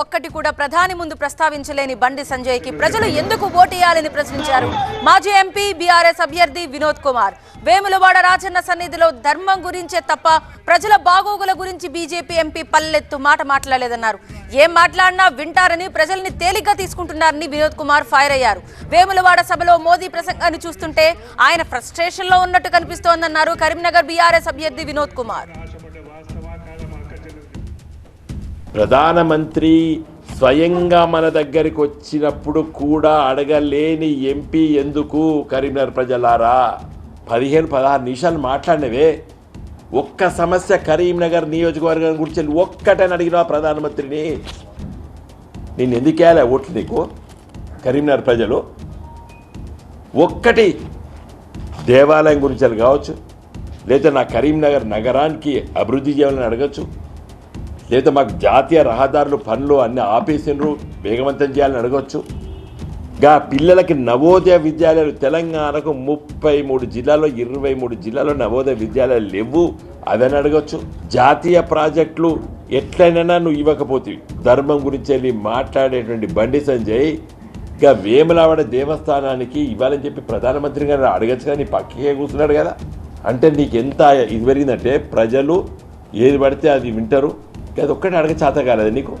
ఒక్కటి కూడా ప్రధాని ముందు ప్రస్తావించలేని బండి సంజయ్కి ప్రజలు ఎందుకు ఓటేయాలని ప్రశ్నించారు? మాజీ ఎంపీ బీఆర్ఎస్ అభ్యర్థి వినోద్ కుమార్. వేములవాడ రాజన్న సన్నిధిలో ధర్మం గురించే తప్ప ప్రజల బాగోగుల గురించి బీజేపీ ఎంపీ పల్లెత్తు మాట మాట్లాడలేదన్నారు. ఏం మాట్లాడినా వింటారని ప్రజల్ని తేలిగ్గా తీసుకుంటున్నారని వినోద్ కుమార్ ఫైర్ అయ్యారు. వేములవాడ సభలో మోదీ ప్రసంగాన్ని చూస్తుంటే ఆయన ఫ్రస్ట్రేషన్లో ఉన్నట్టు కనిపిస్తోందన్నారు కరీంనగర్ బీఆర్ఎస్ అభ్యర్థి వినోద్ కుమార్. ప్రధానమంత్రి స్వయంగా మన దగ్గరికి వచ్చినప్పుడు కూడా అడగలేని ఎంపీ ఎందుకు కరీంనగర్ ప్రజలారా? పదిహేను పదహారు నిమిషాలు మాట్లాడినవే. ఒక్క సమస్య కరీంనగర్ నియోజకవర్గం గురించి ఒక్కటని అడిగినా ప్రధానమంత్రిని నేను ఎందుకేలా ఓట్లు నీకు కరీంనగర్ ప్రజలు. ఒక్కటి దేవాలయం గురించి కావచ్చు లేదా నా కరీంనగర్ నగరానికి అభివృద్ధి చేయాలని అడగచ్చు. లేదా మాకు జాతీయ రహదారులు పనులు అన్ని ఆపేసినరు వేగవంతం చేయాలని అడగవచ్చు గా పిల్లలకి నవోదయ విద్యాలయాలు తెలంగాణకు ముప్పై మూడు జిల్లాలో ఇరవై మూడు జిల్లాలో నవోదయ విద్యాలయాలు లేవు అదని అడగవచ్చు జాతీయ ప్రాజెక్టులు ఎట్లయినా నువ్వు ఇవ్వకపోతే ధర్మం గురించి వెళ్ళి మాట్లాడేటువంటి బండి సంజయ్ ఇక వేములవాడ దేవస్థానానికి ఇవ్వాలని చెప్పి ప్రధానమంత్రి గారు అడగచ్చు కానీ పక్కకే కూర్చున్నాడు కదా. అంటే నీకు ఎంత ఇది పెరిగిందంటే ప్రజలు ఏది పడితే అది వింటారు. అది ఒక్కటి అడగ చేత కాలేదు నీకు.